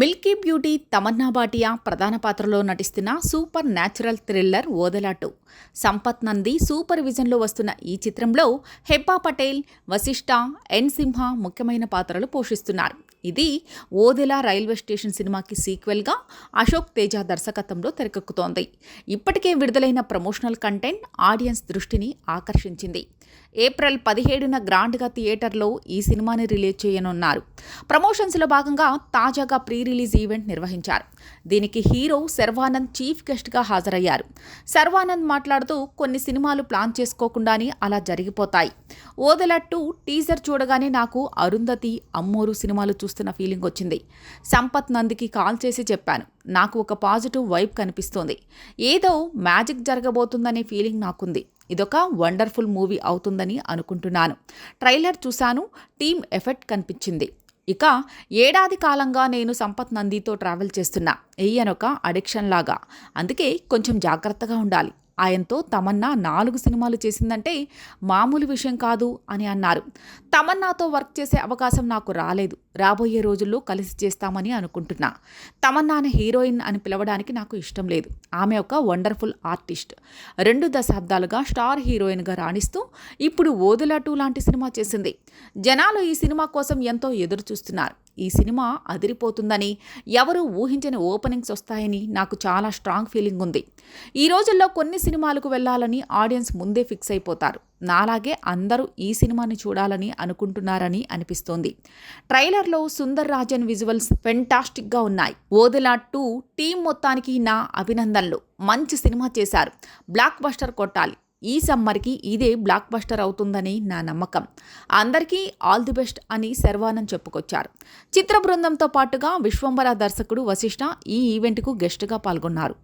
Milky beauty Tamannaah Bhatia ప్రధాన పాత్రలో నటిస్తున్న సూపర్ న్యాచురల్ థ్రిల్లర్ ఓదలాటు. సంపత్ నంది సూపర్ విజన్లో వస్తున్న ఈ చిత్రంలో హెబ్బా పటేల్ వశిష్ఠ ఎన్ సింహ ముఖ్యమైన పాత్రలు పోషిస్తున్నారు. ఇది ఓదెలా రైల్వే స్టేషన్ సినిమాకి సీక్వెల్గా అశోక్ తేజ దర్శకత్వంలో తెరకెక్కుతోంది. ఇప్పటికే విడుదలైన ప్రమోషనల్ కంటెంట్ ఆడియన్స్ దృష్టిని ఆకర్షించింది. ఏప్రిల్ పదిహేడున గ్రాండ్గా థియేటర్లో ఈ సినిమాని రిలీజ్ చేయనున్నారు. ప్రమోషన్స్లో భాగంగా తాజాగా ప్రీ రిలీజ్ ఈవెంట్ నిర్వహించారు. దీనికి హీరో శర్వానంద్ చీఫ్ గెస్ట్గా హాజరయ్యారు. శర్వానంద్ మాట్లాడుతూ కొన్ని సినిమాలు ప్లాన్ చేసుకోకుండానే అలా జరిగిపోతాయి. ఓదలట్టు టీజర్ చూడగానే నాకు అరుంధతి అమ్మోరు సినిమాలు చూస్తున్న ఫీలింగ్ వచ్చింది. సంపత్ నందికి కాల్ చేసి చెప్పాను. నాకు ఒక పాజిటివ్ వైబ్ కనిపిస్తోంది. ఏదో మ్యాజిక్ జరగబోతుందనే ఫీలింగ్ నాకుంది. ఇదొక వండర్ఫుల్ మూవీ అవుతుందని అనుకుంటున్నాను. ట్రైలర్ చూశాను. టీమ్ ఎఫెక్ట్ కనిపించింది. ఇక ఏడాది కాలంగా నేను సంపత్ నందితో ట్రావెల్ చేస్తున్నా. ఈయనొక అడిక్షన్ లాగా. అందుకే కొంచెం జాగ్రత్తగా ఉండాలి. ఆయనతో తమన్నా నాలుగు సినిమాలు చేసిందంటే మామూలు విషయం కాదు అని అన్నారు. తమన్నాతో వర్క్ చేసే అవకాశం నాకు రాలేదు. రాబోయే రోజుల్లో కలిసి చేస్తామని అనుకుంటున్నా. తమన్నాను హీరోయిన్ అని పిలవడానికి నాకు ఇష్టం లేదు. ఆమె ఒక వండర్ఫుల్ ఆర్టిస్ట్. రెండు దశాబ్దాలుగా స్టార్ హీరోయిన్గా రాణిస్తూ ఇప్పుడు ఓదులాటు లాంటి సినిమా చేసింది. జనాలు ఈ సినిమా కోసం ఎంతో ఎదురు చూస్తున్నారు ఈ సినిమా అదిరిపోతుందని ఎవరు ఊహించని ఓపెనింగ్స్ వస్తాయని నాకు చాలా స్ట్రాంగ్ ఫీలింగ్ ఉంది. ఈ రోజుల్లో కొన్ని సినిమాలకు వెళ్ళాలని ఆడియన్స్ ముందే ఫిక్స్ అయిపోతారు. నాలాగే అందరూ ఈ సినిమాని చూడాలని అనుకుంటున్నారని అనిపిస్తోంది. ట్రైలర్లో సుందర్ రాజన్ విజువల్స్ ఫెంటాస్టిక్గా ఉన్నాయి. ఓదెలా టూ టీం మొత్తానికి నా అభినందనలు. మంచి సినిమా చేశారు. బ్లాక్ బస్టర్ కొట్టాలి. ఈ సమ్మర్కి ఇదే బ్లాక్ బస్టర్ అవుతుందని నా నమ్మకం. అందరికీ ఆల్ ది బెస్ట్ అని శర్వానంద్ చెప్పుకొచ్చారు. చిత్ర బృందంతో పాటుగా విశ్వంబర దర్శకుడు వశిష్ఠ ఈ ఈవెంట్కు గెస్ట్గా పాల్గొన్నారు.